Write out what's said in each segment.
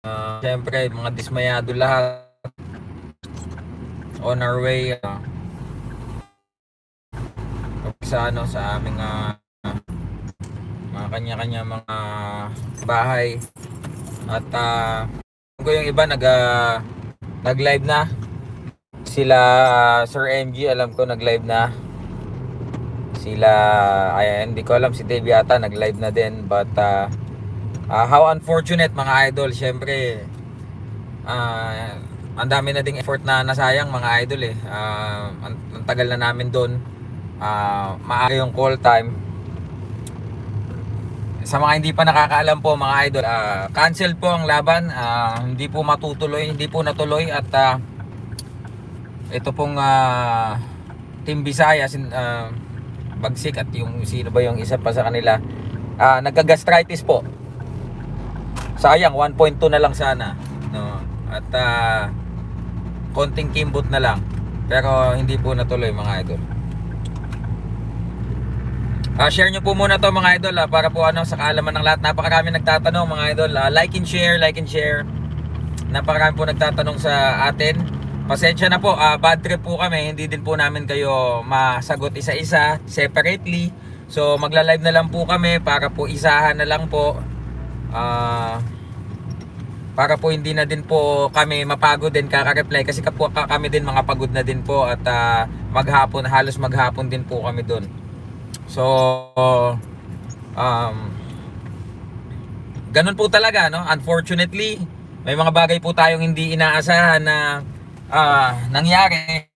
Uh, Siyempre, mga dismayado lahat. On our way uh, sa ano sa aming uh, mga kanya-kanya mga bahay. At uh, yung iba nag uh, nag-live na. Sila uh, Sir MG alam ko nag-live na. Sila ay hindi ko alam si Dave yata nag-live na din. But uh, uh, how unfortunate mga idol. Syempre uh, ang dami na ding effort na nasayang mga idol eh. Uh, ang, tagal na namin doon. Uh, maaga yung call time. Sa mga hindi pa nakakaalam po mga idol uh, cancel po ang laban. Uh, hindi po matutuloy hindi po natuloy. At uh, ito pong uh, Team Visayas uh, Bagsik at yung sino ba yung isa pa sa kanila. Uh, nagka-gastritis po sayang 1.2 na lang sana no at uh, konting kimbot na lang pero hindi po natuloy mga idol Ah, share nyo po muna to mga idol ah, para po ano sa kaalaman ng lahat. Napakarami nagtatanong mga idol. Ah, like and share, like and share. Napakarami po nagtatanong sa atin. Pasensya na po, ah, bad trip po kami. Hindi din po namin kayo masagot isa-isa, separately. So magla-live na lang po kami para po isahan na lang po. Ah para po hindi na din po kami mapagod din kaka-reply kasi kapo, kami din mga pagod na din po at ah, maghapon halos maghapon din po kami doon. So, um, ganun po talaga, no? Unfortunately, may mga bagay po tayong hindi inaasahan na ah, nangyari.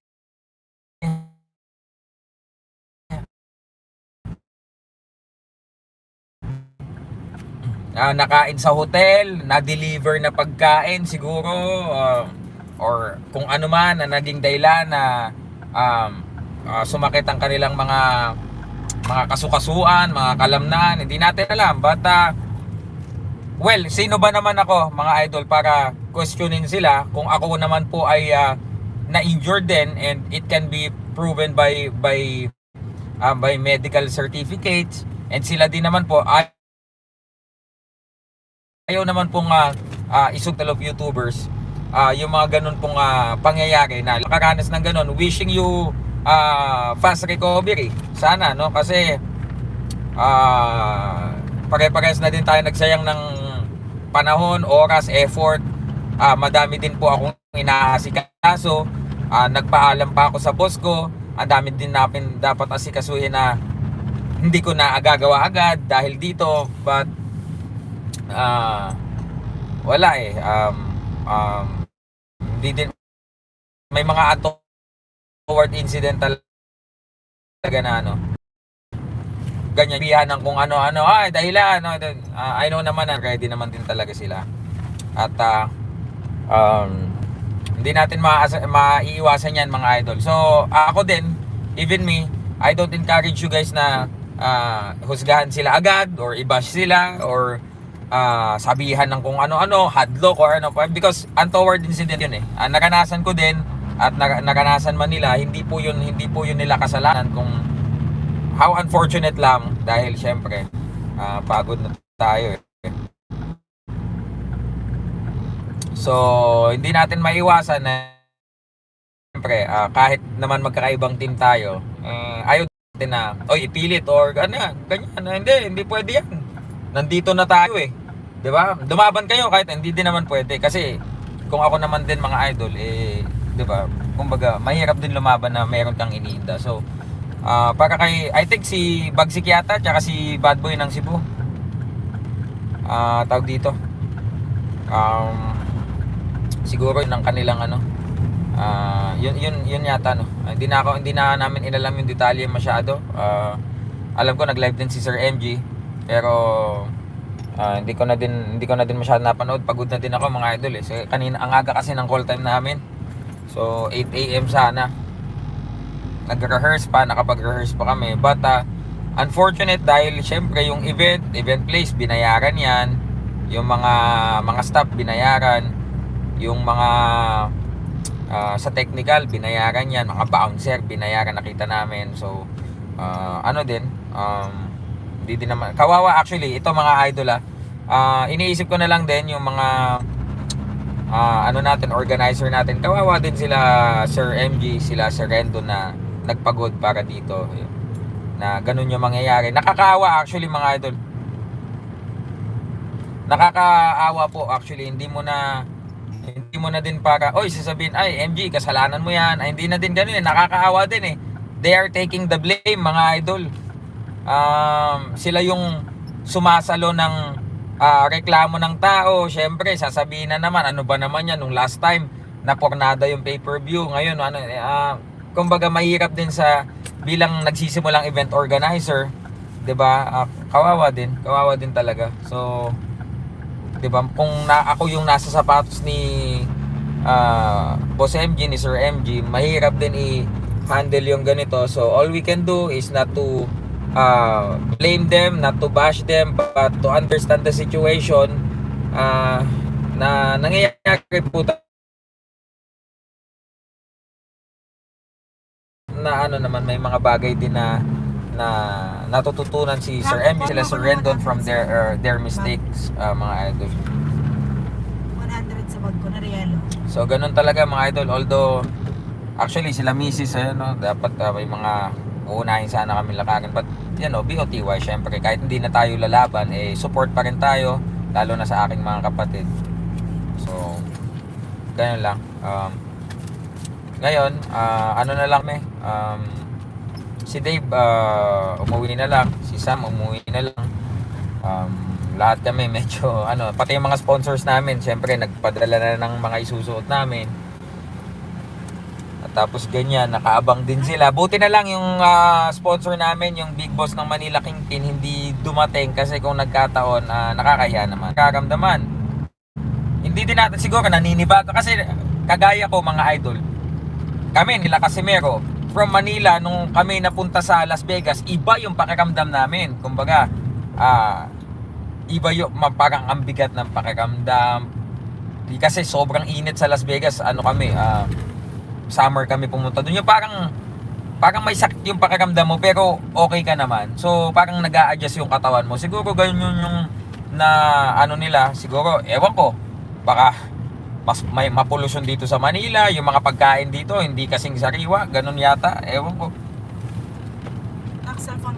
Ah, nakain sa hotel, na-deliver na pagkain siguro, ah, or kung ano man na naging dahilan na um, ah, sumakit ang kanilang mga mga kasukasuan, mga kalamnan, hindi natin alam. But, uh, well, sino ba naman ako, mga idol, para questionin sila kung ako naman po ay uh, na-injured din and it can be proven by by uh, by medical certificates and sila din naman po ay ayaw naman pong uh, uh, isugtal of YouTubers uh, yung mga ganun pong uh, pangyayari na nakaranas ng ganun wishing you uh, fast recovery. Sana, no? Kasi uh, pare-pares na din tayo nagsayang ng panahon, oras, effort. Uh, madami din po akong inaasikaso. Uh, nagpaalam pa ako sa boss ko. Ang dami din namin dapat asikasuhin na hindi ko na agagawa agad dahil dito. But, uh, wala eh. Um, um, hindi din, may mga ato forward incident talaga na ano ganyan. Bihan ng kung ano-ano. Ay dahilan ano, uh, I know naman na ready naman din talaga sila. At uh, um, hindi natin ma- maiiwasan yan mga idol. So ako din even me I don't encourage you guys na uh, husgahan sila agad or i-bash sila or uh, sabihan ng kung ano-ano hadlock or ano because untoward incident yun eh. Uh, naranasan ko din at naranasan man nila hindi po yun hindi po yun nila kasalanan kung how unfortunate lang dahil syempre uh, pagod na tayo eh. so hindi natin maiwasan na syempre uh, kahit naman magkakaibang team tayo uh, ayaw natin na oy ipilit or ano yan ganyan. Hindi hindi pwede yan. Nandito na tayo eh 'di ba dumaban kayo kahit hindi din naman pwede kasi kung ako naman din mga idol eh 'di ba? Kumbaga, mahirap din lumaban na meron kang iniinda. So, uh, para kay I think si Bagsik yata tsaka si Bad Boy ng Cebu. Ah, uh, tawag dito. Um siguro ng kanilang ano uh, yun yun yun yata no. Uh, hindi na ako hindi na namin inalam yung detalye masyado. Uh, alam ko nag-live din si Sir MG pero uh, hindi ko na din hindi ko na din masyado napanood. Pagod na din ako mga idol eh. So, kanina ang aga kasi ng call time namin. So 8 a.m. sana. Nag-rehearse pa, nakapag-rehearse pa kami. But uh, unfortunate dahil syempre yung event, event place, binayaran yan. Yung mga mga staff binayaran. Yung mga uh, sa technical binayaran yan. Mga bouncer binayaran nakita namin. So uh, ano din, um, hindi din naman, kawawa actually, ito mga idol ah. Uh, iniisip ko na lang din yung mga ah, ano natin, organizer natin. Kawawa din sila Sir MG, sila Sir Rendo na nagpagod para dito. Na ganun yung mangyayari. Nakakaawa actually mga idol. Nakakaawa po actually. Hindi mo na hindi mo na din para, oy, sasabihin, ay, MG, kasalanan mo yan. Ay, hindi na din ganun eh. Nakakaawa din eh. They are taking the blame, mga idol. Um, sila yung sumasalo ng ah, reklamo ng tao. Siyempre, sasabihin na naman, ano ba naman yan, nung last time, napornada yung pay-per-view. Ngayon, ano, ah, kumbaga, mahirap din sa bilang nagsisimulang event organizer. 'di ba? Ah, kawawa din, kawawa din talaga. So, 'di ba? Kung na, ako yung nasa sapatos ni ah, Boss MG ni Sir MG, mahirap din i-handle yung ganito. So, all we can do is not to uh, blame them, not to bash them, but to understand the situation ah, na nangyayari po na ano naman may mga bagay din na na natututunan si Sir MG sila Sir Rendon from their uh, their mistakes ah, mga idol. 100 sa bag ko na Rielo. So ganun talaga mga idol although actually sila misis ayun no dapat ah, may mga uunahin sana kami lakarin but yan no BOTY syempre kahit hindi na tayo lalaban eh support pa rin tayo lalo na sa aking mga kapatid. So ganun lang. Um, ngayon, ah, ano na lang me, um, si Dave ah, umuwi na lang, si Sam umuwi na lang. Um, lahat kami medyo ano, pati yung mga sponsors namin, syempre nagpadala na ng mga isusuot namin. Tapos ganyan, nakaabang din sila. Buti na lang yung ah, sponsor namin, yung Big Boss ng Manila Kingpin, hindi dumating kasi kung nagkataon, ah, nakakahiya naman. Karamdaman. Hindi din natin siguro naninibago kasi kagaya ko mga idol, kami nila Casimero from Manila nung kami napunta sa Las Vegas iba yung pakiramdam namin kumbaga ah iba yung parang ang bigat ng pakiramdam kasi sobrang init sa Las Vegas ano kami ah summer kami pumunta doon. Yung parang parang may sakit yung pakiramdam mo pero okay ka naman. So parang nag adjust yung katawan mo. Siguro ganyan yun yung na ano nila siguro ewan ko baka mas may mapolusyon dito sa Manila, yung mga pagkain dito hindi kasing sariwa, ganun yata, ewan ko. Nak cellphone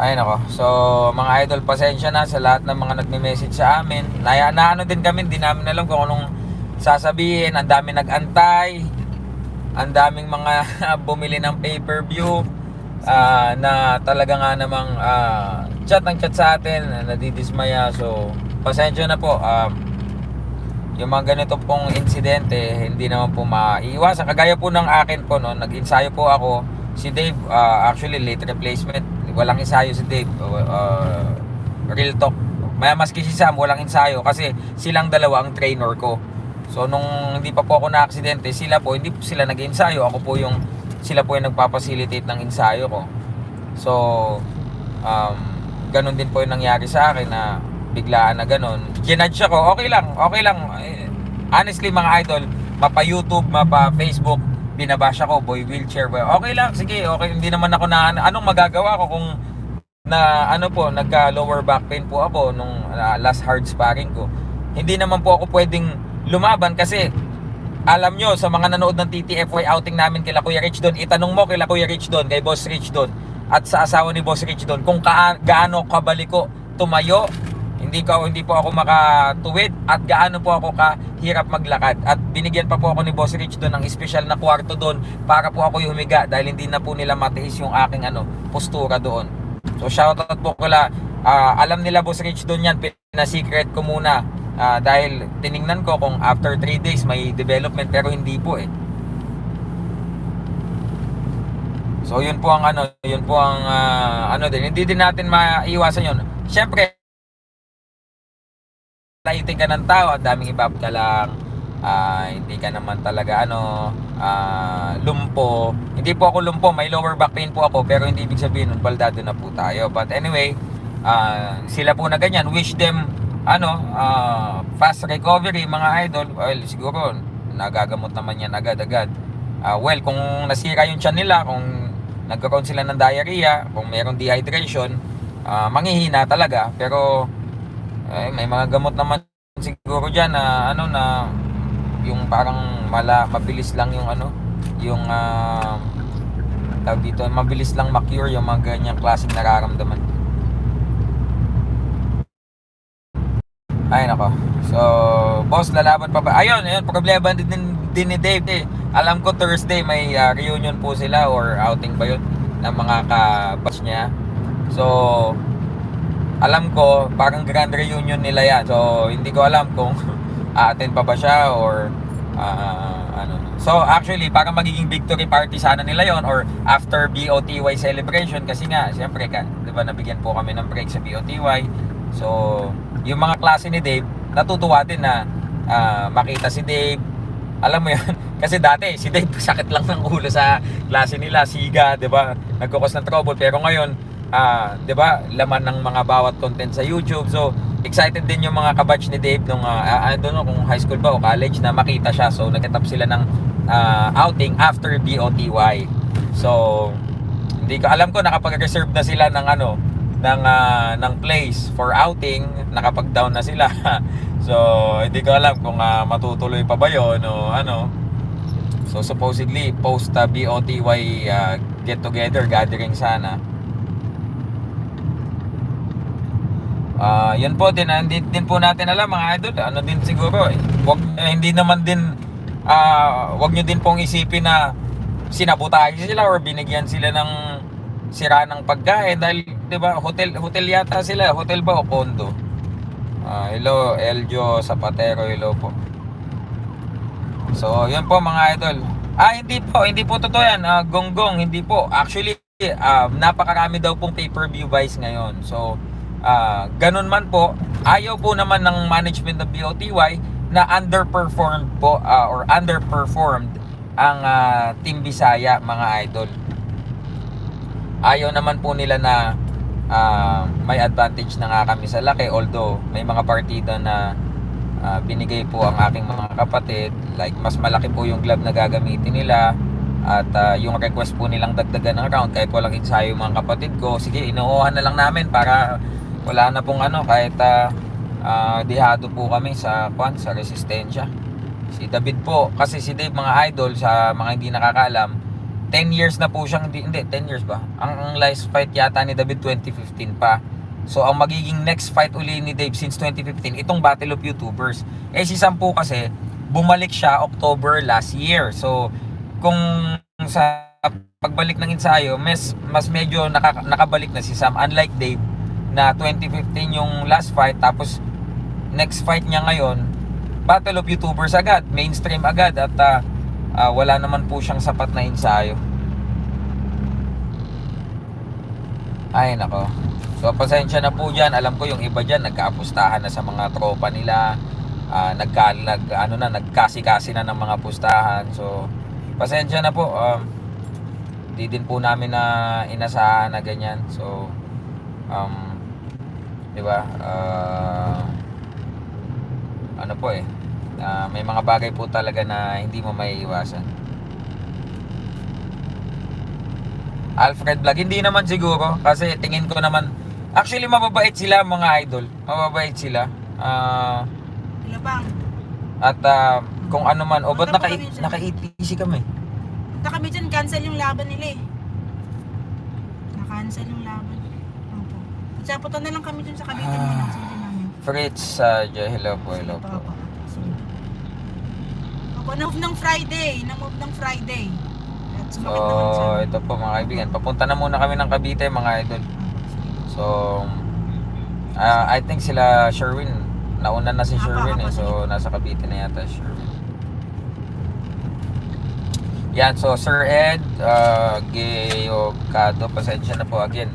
Ay nako. So, mga idol, pasensya na sa lahat ng mga nagme-message sa amin. Na, na ano din kami, hindi namin alam kung anong sasabihin. Ang dami nag-antay. Ang daming mga bumili ng pay-per-view. ah, na talaga nga namang ah, chat ang chat sa atin, nadidismaya. So, pasensya na po. Um, yung mga ganito pong insidente, hindi naman po maiiwasan. Kagaya po ng akin po, no, nag-ensayo po ako. Si Dave, ah, actually late replacement. Walang ensayo si Dave. Uh, real talk. May maski si Sam, walang ensayo kasi silang dalawa ang trainer ko. So nung hindi pa po ako na-aksidente, sila po, hindi po sila nag-ensayo. Ako po yung, sila po yung nagpapacilitate ng ensayo ko. So, um, ganun din po yung nangyari sa akin na biglaan na ganun. Ginadge ako, okay lang, okay lang. Eh, Honestly mga idol, mapa YouTube, mapa Facebook, binabash ako, boy wheelchair, boy. Okay lang, sige, okay. Hindi naman ako na, anong magagawa ko kung na ano po, nagka lower back pain po ako nung ah, last hard sparring ko. Hindi naman po ako pwedeng lumaban kasi alam nyo, sa mga nanood ng TTFY outing namin kila Kuya Rich doon, itanong mo kila Kuya Rich doon, kay Boss Rich doon, at sa asawa ni Boss Rich doon, kung kaa, gaano kabaliko tumayo, hindi ko hindi po ako makatuwid at gaano po ako kahirap maglakad. At binigyan pa po ako ni Boss Rich doon ng special na kwarto doon para po ako yung humiga dahil hindi na po nila matiis yung aking ano postura doon. So shoutout po kala ah, alam nila Boss Rich doon yan. Pina-secret ko muna. Ah, dahil tiningnan ko kung after 3 days may development pero hindi po eh. So yun po ang ano, yun po ang ah, ano din. Hindi din natin maiwasan yun. Syempre, laiting ka ng tao, ang daming ibab ka lang. Ah, hindi ka naman talaga ano, ah, lumpo. Hindi po ako lumpo, may lower back pain po ako pero hindi ibig sabihin nun baldado na po tayo. But anyway, ah, sila po na ganyan. Wish them ano, ah, fast recovery mga idol. Well, siguro nagagamot naman yan agad-agad. Ah, well, kung nasira yung tiyan nila, kung nagkaroon sila ng diarrhea, kung mayroong dehydration, ah, manghihina talaga. Pero eh, may mga gamot naman siguro diyan na ano na yung parang mala mabilis lang yung ano, yung ah, tawag dito, mabilis lang ma-cure yung mga ganyang klaseng nararamdaman. Ay nako. So, boss, lalaban pa ba? Ayun, ayun, problema din, din, ni Dave eh. Alam ko Thursday may ah, reunion po sila or outing ba yun ng mga ka-batch niya. So, alam ko parang grand reunion nila yan. So, hindi ko alam kung a-attend pa ba siya or ah, ano. So, actually, parang magiging victory party sana nila yon or after BOTY celebration kasi nga, siyempre, ka, di ba, nabigyan po kami ng break sa BOTY. So, yung mga klase ni Dave, natutuwa din na ah, makita si Dave. Alam mo yun, kasi dati si Dave sakit lang ng ulo sa klase nila, siga, 'di ba? Nagkukos ng trouble pero ngayon, ah, 'di ba, laman ng mga bawat content sa YouTube. So, excited din yung mga kabatch ni Dave nung ah, I don't know kung high school ba o college na makita siya. So, nagkatap sila ng ah, outing after BOTY. So, hindi ko alam ko nakapag-reserve na sila ng ano ng ah, ng place for outing, nakapag-down na sila. so, hindi ko alam kung ah, matutuloy pa ba 'yon o ano. So, supposedly post ah, BOTY ah, get together gathering sana. Ah, yan po din, ah, hindi din po natin alam mga idol. Ano din siguro, eh, wag, eh, hindi naman din, ah, wag nyo din pong isipin na sinabotahe sila or binigyan sila ng sira ng pagkain. Dahil 'di ba hotel hotel yata sila. Hotel ba o condo Ah, hello Eljo Zapatero hello po. So yun po mga idol. Ah hindi po hindi po totoo yan. Ah, gonggong hindi po. Actually ah, napakarami daw pong pay-per-view buys ngayon. So ah, ganun man po ayaw po naman ng management ng BOTY na underperformed po ah, or underperformed ang ah, Team Bisaya mga idol. Ayaw naman po nila na ah, may advantage na nga kami sa laki although may mga partida na ah, binigay po ang aking mga kapatid. Like mas malaki po yung glove na gagamitin nila at ah, yung request po nilang dagdagan ng round kahit walang ensayo mga kapatid ko sige inuuhan na lang namin para wala na pong ano kahit ah, ah, dihado po kami sa kwan sa resistensya. Si David po kasi si Dave mga idol sa mga hindi nakakaalam 10 years na po siyang hindi, hindi 10 years ba? Ang, ang last fight yata ni David 2015 pa. So ang magiging next fight uli ni Dave since 2015 itong Battle of YouTubers. Eh si Sam po kasi bumalik siya October last year. So kung sa pagbalik ng ensayo mas mas medyo naka, nakabalik na si Sam unlike Dave na 2015 yung last fight tapos next fight niya ngayon Battle of YouTubers agad mainstream agad at ah, ah, wala naman po siyang sapat na ensayo. Ay nako. So pasensya na po dyan. Alam ko yung iba dyan nagkaapustahan na sa mga tropa nila. Ah, nagka, nag, ano na, nagkasi-kasi na ng mga pustahan so pasensya na po. Um, di din po namin na inasahan na ganyan. So um, di ba Ah, ano po eh ah, may mga bagay po talaga na hindi mo maiiwasan Alfred Vlog hindi naman siguro kasi tingin ko naman actually mababait sila mga idol mababait sila Ah, Ilabang. at ah, kung ano man o ba't naka, dyan. naka-ATC kami Punta kami dyan, cancel yung laban nila eh. Na-cancel yung laban. At punta na lang kami dyan sa Cavite Ah. Fritz uh, hello po hello po Opo. Sige. Opo, na-move ng Friday. Na-move ng Friday. At So, sumakit naman siya. ito po mga kaibigan. Papunta na muna kami ng Cavite mga idol. So, ah, I think sila Sherwin. Nauna na si Apa, Sherwin apa, eh. So, nasa Cavite na yata si Sherwin. Yan, so Sir Ed, uh, Gayocado, pasensya na po again.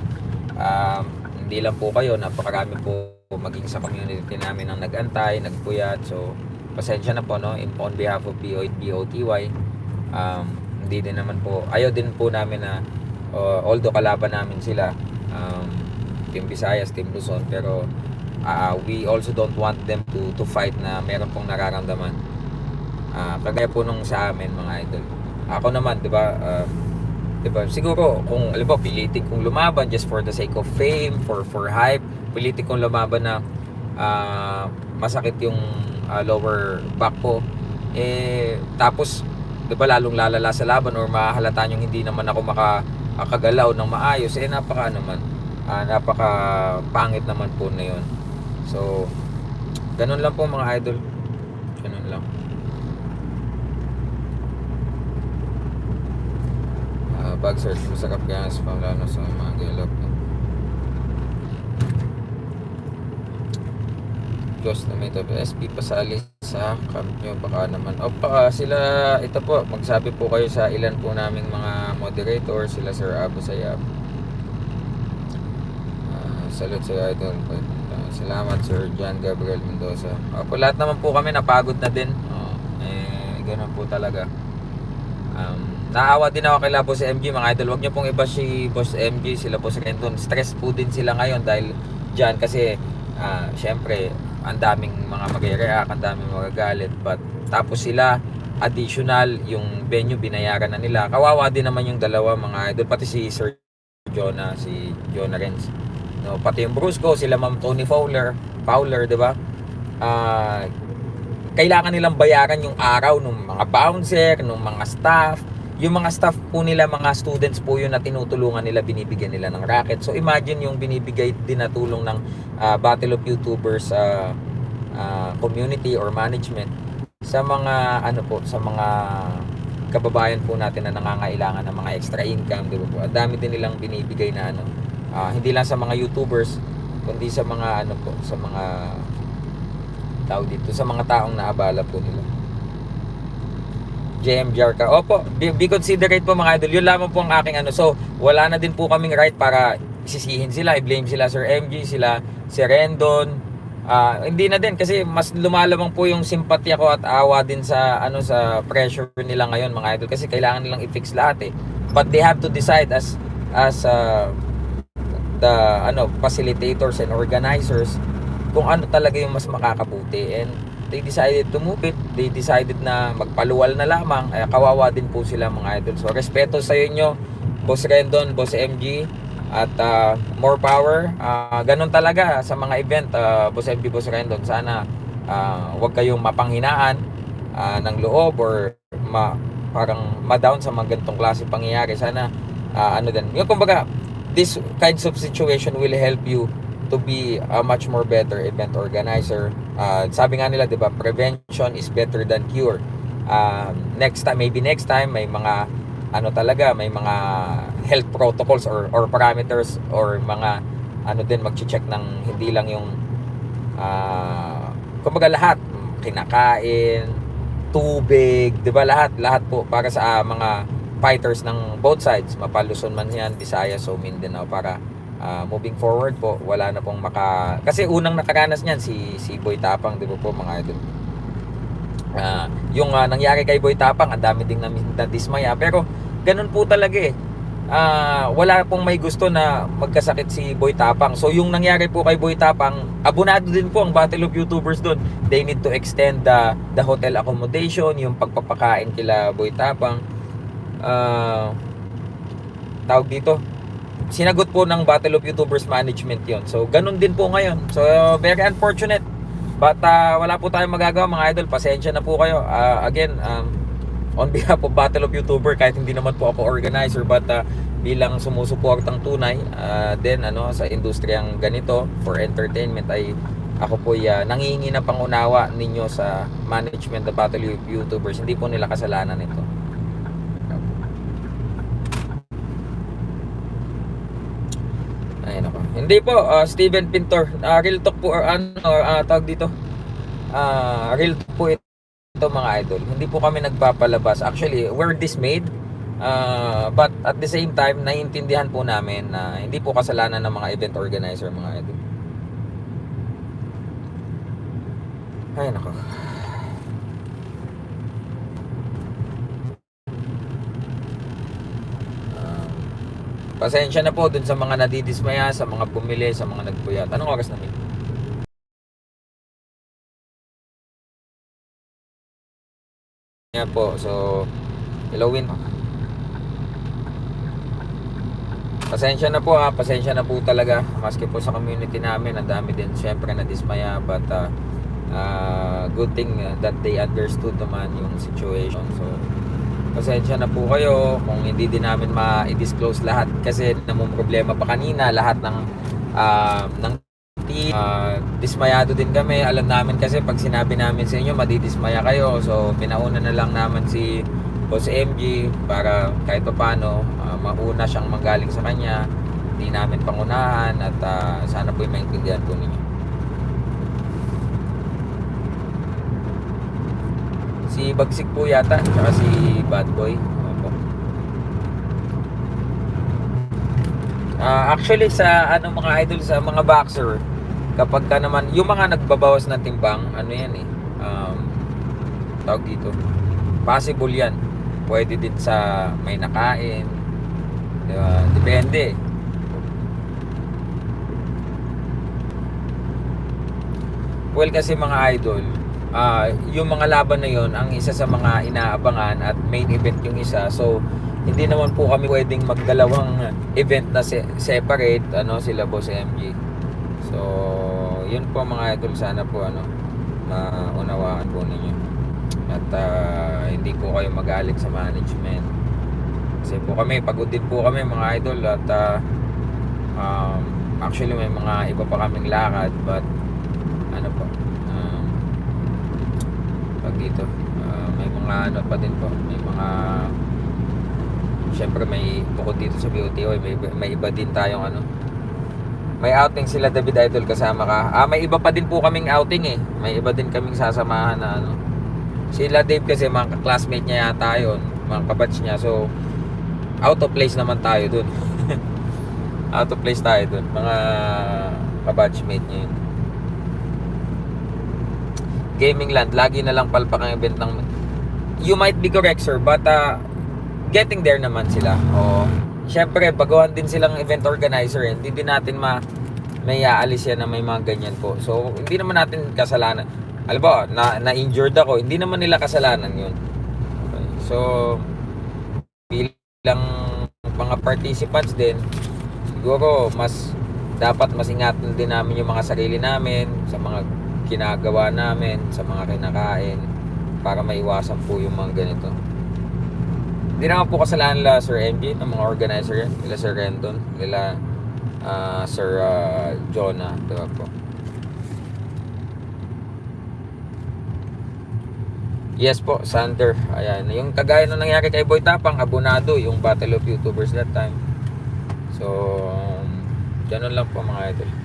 Um, hindi lang po kayo, napakarami po maging sa community namin ang nag-antay, nagpuyat. So, pasensya na po no, in, on behalf of BO, BOTY. Um, hindi din naman po, ayaw din po namin na, uh, although kalaban namin sila, um, Team Visayas, Team Luzon, pero uh, we also don't want them to to fight na meron pong nararamdaman. Ah, kagaya po nung sa amin mga idol. Ako naman, 'di ba, um, Diba? Siguro, kung, alam mo, pilitin kong lumaban just for the sake of fame, for for hype, pilitin kong lumaban na ah, masakit yung ah, lower back ko. Eh, tapos, di ba, lalong lalala sa laban or mahalata yung hindi naman ako makakagalaw ng maayos, eh, napaka naman, ah, napaka pangit naman po na yun. So, ganun lang po mga idol. Ganun lang. Bag search masarap kaya sa lalo sa mga gelap. Diyos na may tabi. SP pasali sa camp nyo. Baka naman. O baka sila, ito po, magsabi po kayo sa ilan po naming mga moderator. Sila Sir Abu Sayab. Ah, salute sa idol. Ah, salamat Sir John Gabriel Mendoza. Opo, lahat naman po kami napagod na din. Oh, eh, ganun po talaga. Um, naawa din ako kay Boss MG mga idol. Huwag niyo pong iba si Boss MG, sila Boss Renton. Stress po din sila ngayon dahil diyan kasi ah, syempre ang daming mga magre-react, ang daming magagalit. But tapos sila additional yung venue binayaran na nila. Kawawa din naman yung dalawa mga idol pati si Sir Jonah, si Jonah Renz. No, pati yung Brusco, sila Ma'am Tony Fowler, Fowler, 'di ba? Ah, kailangan nilang bayaran yung araw ng mga bouncer, ng mga staff. Yung mga staff po nila, mga students po yun na tinutulungan nila, binibigyan nila ng racket. So imagine yung binibigay din na tulong ng ah, Battle of YouTubers sa community or management sa mga ano po, sa mga kababayan po natin na nangangailangan ng mga extra income, di ba po? At dami din nilang binibigay na ano, ah, hindi lang sa mga YouTubers, kundi sa mga ano po, sa mga tawag dito sa mga taong naabala po nila. JMJR ka. Opo, be, be considerate po mga idol. Yun lamang po ang aking ano. So, wala na din po kaming right para sisihin sila, i-blame sila Sir MG, sila si Rendon. Ah, hindi na din kasi mas lumalamang po yung simpatya ko at awa din sa ano sa pressure nila ngayon mga idol kasi kailangan nilang i-fix lahat eh. But they have to decide as as ah, the ano facilitators and organizers kung ano talaga yung mas makakabuti and they decided to move it. They decided na magpaluwal na lamang. Eh, kawawa din po sila mga idol. So respeto sa inyo Boss Rendon, Boss MG at ah, more power. Ah, ganun talaga sa mga event ah, Boss MG, Boss Rendon. Sana ah, wag kayong mapanghinaan ah, ng loob or ma, parang ma-down sa mga ganitong klase pangyayari. Sana ah, ano din. Yung kumbaga this kinds of situation will help you to be a much more better event organizer. Uh, sabi nga nila, 'di ba, prevention is better than cure. Um, next time, maybe next time may mga ano talaga, may mga health protocols or or parameters or mga ano din magche-check ng hindi lang yung ah kumbaga lahat kinakain, tubig, 'di ba lahat lahat po para sa ah, mga fighters ng both sides, Mapaluzon man 'yan, Visayas o Mindanao para ah, moving forward po, wala na pong maka kasi unang nakaranas niyan si si Boy Tapang, 'di ba po mga idol. Ah, yung ah, nangyari kay Boy Tapang, ang dami ding nadismaya pero ganun po talaga eh. Ah, wala pong may gusto na magkasakit si Boy Tapang. So yung nangyari po kay Boy Tapang, abunado din po ang Battle of YouTubers doon. They need to extend the the hotel accommodation, yung pagpapakain kila Boy Tapang. Ah, tawag dito, sinagot po ng Battle of YouTubers Management yon So, ganun din po ngayon. So, very unfortunate. But uh, wala po tayong magagawa mga idol. Pasensya na po kayo. Uh, again, um, on behalf of Battle of YouTuber, kahit hindi naman po ako organizer, but uh, bilang sumusuportang tunay, uh, then ano, sa industriyang ganito, for entertainment, ay ako po uh, nangingi na pangunawa ninyo sa management ng Battle of YouTubers. Hindi po nila kasalanan ito. Ayun ako. Hindi po, ah, Steven Pintor. Ah, real talk po, or ano, ah, tawag dito. Ah, real talk po ito mga idol. Hindi po kami nagpapalabas. Actually, we're dismayed. Ah, but at the same time, naiintindihan po namin na hindi po kasalanan ng mga event organizer mga idol. Ay, nako. Ah, Pasensya na po dun sa mga nadidismaya, sa mga bumili, sa mga nagpuyat. Anong oras na yun? Yan po. So, hello Win. pasensya na po ha, pasensya na po talaga. Maski po sa community namin, ang dami din syempre na dismaya. But uh, uh, good thing that they understood naman yung situation. So, pasensya na po kayo kung hindi din namin ma-disclose lahat. Kasi namang problema pa kanina, lahat ng uh, ng team, uh, dismayado din kami. Alam namin kasi pag sinabi namin sa inyo, madidismaya kayo. So, pinauna na lang naman si Boss MG para kahit pa paano uh, mauna siyang manggaling sa kanya hindi namin pangunahan at uh, sana po maintindihan po ninyo si Bagsik po yata tsaka si Bad Boy Opo. Ah, actually sa ano mga idol sa mga boxer kapag ka naman yung mga nagbabawas ng timbang ano yan eh um, tawag dito possible yan pwede din sa may nakain di ba? depende well kasi mga idol ah yung mga laban na yon ang isa sa mga inaabangan at main event yung isa. So hindi naman po kami pwedeng magdalawang event na se- separate ano sila boss MG so yun po mga idol sana po ano maunawaan po ninyo. At ah, hindi po kayo magalit sa management. Kasi po kami pagod din po kami mga idol at ah, um, actually may mga iba pa kaming lakad but ano po um, pag dito. Ah, may mga ano pa din po may mga syempre may bukod dito sa BOTO may, may iba din tayong ano. May outing sila David Idol kasama ka. Ah may iba pa din po kaming outing eh. May iba din kaming sasamahan na ano. Sila Dave kasi mga classmate niya yata yun mga kabatch niya. So out of place naman tayo dun. Out of place tayo dun. Mga kabatchmate niya yun gaming land lagi na lang palpak ang event ng you might be correct sir but uh, getting there naman sila o syempre baguhan din silang event organizer eh. hindi din natin ma may aalis yan na may mga ganyan po so hindi naman natin kasalanan alam ba na, na injured ako hindi naman nila kasalanan yun okay. so bilang mga participants din siguro mas dapat mas ingatan din namin yung mga sarili namin sa mga ginagawa namin sa mga kinakain para maiwasan po yung mga ganito hindi naman po kasalanan nila Sir MJ ng mga organizer yan nila Sir Rendon nila ah, Sir ah, Jonah diba po Yes po, Sander. Ayan. Yung kagaya nung nangyari kay Boy Tapang, abonado yung Battle of YouTubers that time. So, ganun lang po mga idol.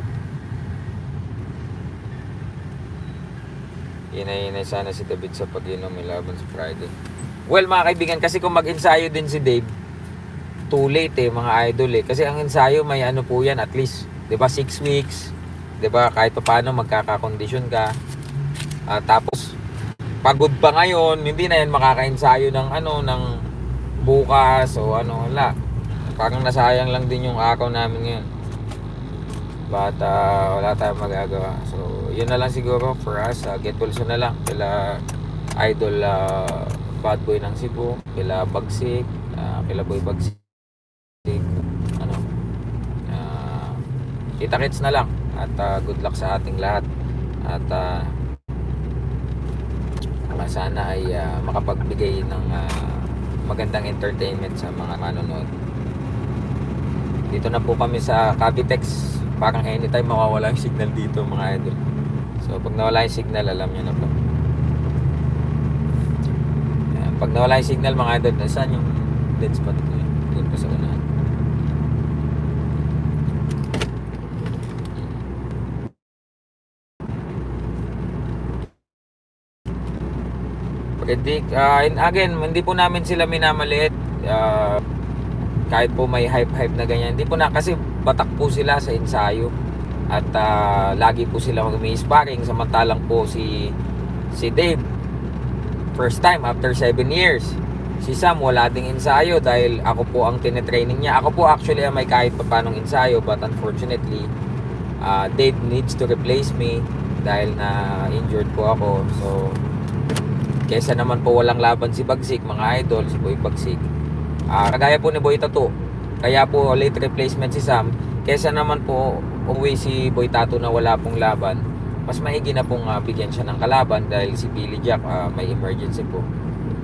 Inay-inay sana si David sa pag-inom may laban sa Friday. Well mga kaibigan, kasi kung mag-ensayo din si Dave, too late eh mga idol eh. Kasi ang ensayo may ano po yan, at least, di ba 6 weeks, di ba kahit pa paano magkakakondisyon ka. Ah, tapos, pagod pa ngayon, hindi na yan makaka-ensayo ng ano, ng bukas o ano, wala. Parang nasayang lang din yung akaw namin ngayon. But ah, wala tayong magagawa. So, yun na lang siguro for us. Uh, get well soon na lang. Kila idol ah, bad boy ng Cebu. Kila Bagsik. ah, kila boy Bagsik. Ano. ah, kita-kits na lang. At ah, good luck sa ating lahat. At uh, sana ay ah, makapagbigay ng ah, magandang entertainment sa mga manonood. Dito na po kami sa Cavitex. Parang anytime mawawala yung signal dito mga idol. So pag nawala yung signal, alam nyo na po. Ayan, pag nawala yung signal mga idol, saan yung dead spot ko yun? Doon pa sa unahan. Predict, ah, and again, hindi po namin sila minamaliit. Ah, kahit po may hype-hype na ganyan. Hindi po na, kasi batak po sila sa ensayo. At ah, lagi po sila umi-sparring. Samantalang po si, si Dave, first time after 7 years. Si Sam, wala ding ensayo dahil ako po ang tinetraining niya. Ako po actually may kahit pa panong ensayo but unfortunately, ah, Dave needs to replace me dahil na injured po ako. So, kesa naman po walang laban si Bagsik, mga idol, si Boy Bagsik. Ah, kagaya po ni Boy Tato, Kaya po late replacement si Sam. Kesa naman po umuwi si Boy Tato na wala pong laban. Mas maigi na pong ah, bigyan siya ng kalaban dahil si Billy Jack ah, may emergency po.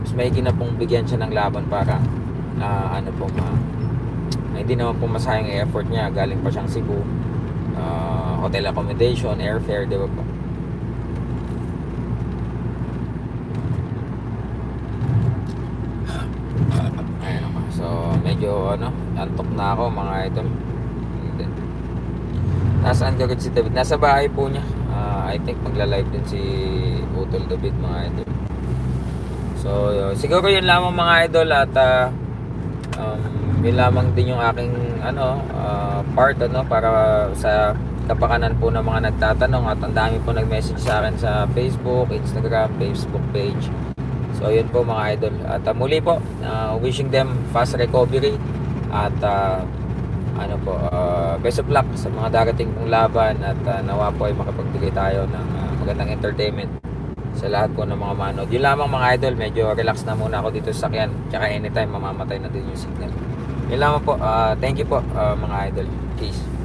Mas maigi na pong bigyan siya ng laban para ah, ano po ma hindi naman po masayang effort niya galing pa siyang Cebu Ah, hotel accommodation airfare di po Ayun ako. So, medyo ano, antok na ako mga idol. Nasaan ka si David? Nasa bahay po niya. Ah, I think magla-live din si Utol David mga idol. So, yun. siguro yun lamang mga idol at ah, um, yun lamang din yung aking ano, ah, part ano, para sa kapakanan po ng mga nagtatanong at ang dami po nag-message sa akin sa Facebook, Instagram, Facebook page. So yun po mga idol. At ah, muli po, ah, wishing them fast recovery at ah, ano po, ah, best of luck sa mga darating pong laban at ah, nawa po ay makapagbigay tayo ng ah, magandang entertainment sa lahat po ng mga manood. Yun lamang mga idol, medyo relax na muna ako dito sa sakyan. Tsaka anytime mamamatay na din yung signal. Yun lamang po, ah, thank you po ah, mga idol. Peace.